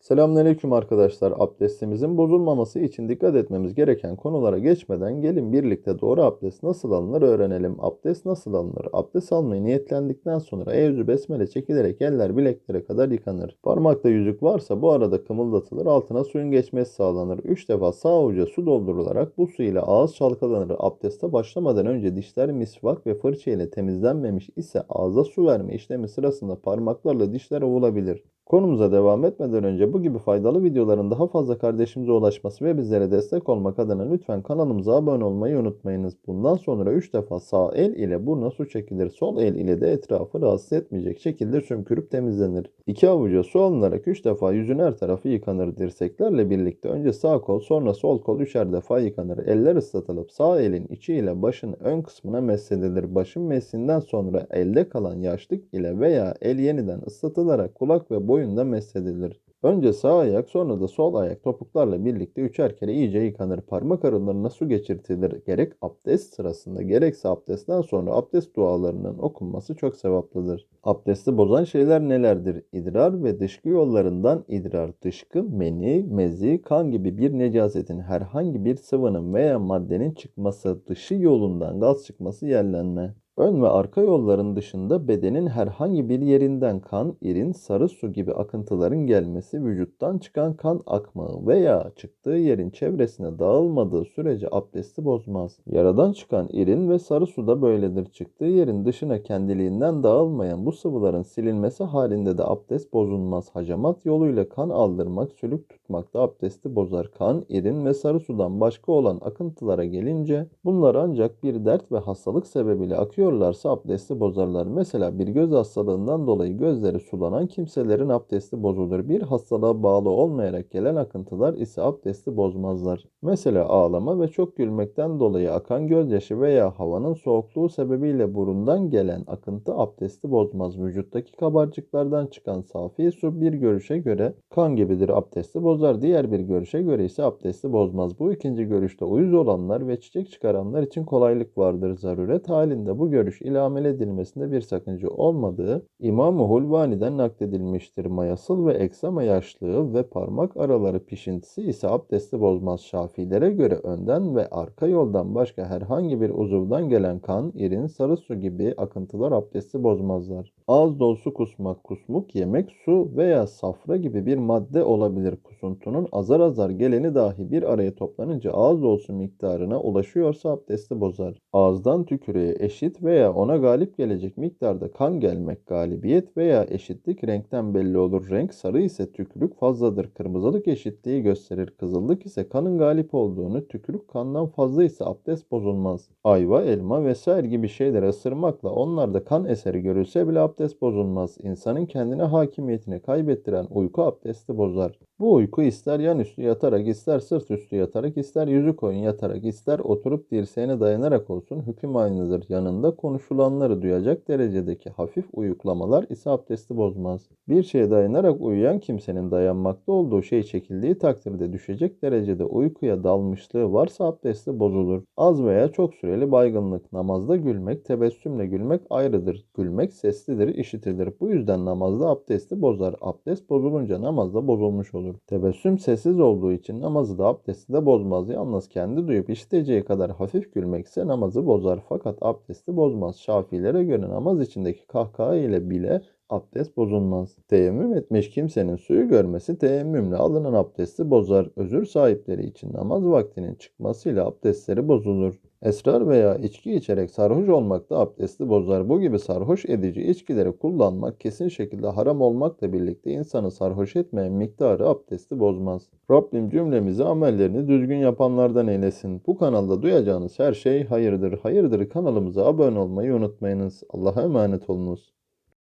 Selamünaleyküm arkadaşlar. Abdestimizin bozulmaması için dikkat etmemiz gereken konulara geçmeden gelin birlikte doğru abdest nasıl alınır öğrenelim. Abdest nasıl alınır? Abdest almayı niyetlendikten sonra evzü besmele çekilerek eller bileklere kadar yıkanır. Parmakta yüzük varsa bu arada kımıldatılır altına suyun geçmesi sağlanır. 3 defa sağ avuca su doldurularak bu su ile ağız çalkalanır. Abdeste başlamadan önce dişler misvak ve fırça ile temizlenmemiş ise ağza su verme işlemi sırasında parmaklarla dişler ovulabilir. Konumuza devam etmeden önce bu gibi faydalı videoların daha fazla kardeşimize ulaşması ve bizlere destek olmak adına lütfen kanalımıza abone olmayı unutmayınız. Bundan sonra 3 defa sağ el ile burna su çekilir. Sol el ile de etrafı rahatsız etmeyecek şekilde sümkürüp temizlenir. 2 avuca su alınarak 3 defa yüzün her tarafı yıkanır. Dirseklerle birlikte önce sağ kol sonra sol kol 3'er defa yıkanır. Eller ıslatılıp sağ elin içi ile başın ön kısmına mesledilir. Başın meslinden sonra elde kalan yaşlık ile veya el yeniden ıslatılarak kulak ve boyunda mesledilir. Önce sağ ayak sonra da sol ayak topuklarla birlikte üçer kere iyice yıkanır. Parmak aralarına su geçirtilir. Gerek abdest sırasında gerekse abdestten sonra abdest dualarının okunması çok sevaplıdır. Abdesti bozan şeyler nelerdir? İdrar ve dışkı yollarından idrar, dışkı, meni, mezi, kan gibi bir necasetin herhangi bir sıvının veya maddenin çıkması, dışı yolundan gaz çıkması, yerlenme. Ön ve arka yolların dışında bedenin herhangi bir yerinden kan, irin, sarı su gibi akıntıların gelmesi, vücuttan çıkan kan akmağı veya çıktığı yerin çevresine dağılmadığı sürece abdesti bozmaz. Yaradan çıkan irin ve sarı su da böyledir. Çıktığı yerin dışına kendiliğinden dağılmayan bu sıvıların silinmesi halinde de abdest bozulmaz. Hacamat yoluyla kan aldırmak, sülük tutmak da abdesti bozar. Kan, irin ve sarı sudan başka olan akıntılara gelince bunlar ancak bir dert ve hastalık sebebiyle akıyor içiyorlarsa abdesti bozarlar. Mesela bir göz hastalığından dolayı gözleri sulanan kimselerin abdesti bozulur. Bir hastalığa bağlı olmayarak gelen akıntılar ise abdesti bozmazlar. Mesela ağlama ve çok gülmekten dolayı akan gözyaşı veya havanın soğukluğu sebebiyle burundan gelen akıntı abdesti bozmaz. Vücuttaki kabarcıklardan çıkan safi su bir görüşe göre kan gibidir abdesti bozar. Diğer bir görüşe göre ise abdesti bozmaz. Bu ikinci görüşte uyuz olanlar ve çiçek çıkaranlar için kolaylık vardır. Zaruret halinde bu görüş ile amel edilmesinde bir sakınca olmadığı İmam-ı Hulvani'den nakledilmiştir. Mayasıl ve eksama yaşlığı ve parmak araları pişintisi ise abdesti bozmaz. Şafilere göre önden ve arka yoldan başka herhangi bir uzuvdan gelen kan, irin, sarı su gibi akıntılar abdesti bozmazlar. Ağız dolusu kusmak, kusmuk, yemek, su veya safra gibi bir madde olabilir. Kusuntunun azar azar geleni dahi bir araya toplanınca ağız dolusu miktarına ulaşıyorsa abdesti bozar. Ağızdan tükürüğe eşit veya ona galip gelecek miktarda kan gelmek galibiyet veya eşitlik renkten belli olur. Renk sarı ise tükürük fazladır. Kırmızılık eşitliği gösterir. Kızıllık ise kanın galip olduğunu, tükürük kandan fazla ise abdest bozulmaz. Ayva, elma vesaire gibi şeyleri ısırmakla onlarda kan eseri görülse bile abdest bozulmaz. İnsanın kendine hakimiyetini kaybettiren uyku abdesti bozar. Bu uyku ister yan üstü yatarak, ister sırt üstü yatarak, ister yüzü koyun yatarak, ister oturup dirseğine dayanarak olsun hüküm aynıdır. Yanında konuşulanları duyacak derecedeki hafif uyuklamalar ise abdesti bozmaz. Bir şeye dayanarak uyuyan kimsenin dayanmakta olduğu şey çekildiği takdirde düşecek derecede uykuya dalmışlığı varsa abdesti bozulur. Az veya çok süreli baygınlık, namazda gülmek, tebessümle gülmek ayrıdır. Gülmek seslidir, işitilir. Bu yüzden namazda abdesti bozar. Abdest bozulunca namazda bozulmuş olur olur. Tebessüm sessiz olduğu için namazı da abdesti de bozmaz. Yalnız kendi duyup işiteceği kadar hafif gülmekse namazı bozar. Fakat abdesti bozmaz. Şafilere göre namaz içindeki kahkaha ile bile abdest bozulmaz. Teyemmüm etmiş kimsenin suyu görmesi teyemmümle alınan abdesti bozar. Özür sahipleri için namaz vaktinin çıkmasıyla abdestleri bozulur. Esrar veya içki içerek sarhoş olmak da abdesti bozar. Bu gibi sarhoş edici içkileri kullanmak kesin şekilde haram olmakla birlikte insanı sarhoş etmeyen miktarı abdesti bozmaz. Rabbim cümlemizi amellerini düzgün yapanlardan eylesin. Bu kanalda duyacağınız her şey hayırdır. Hayırdır kanalımıza abone olmayı unutmayınız. Allah'a emanet olunuz.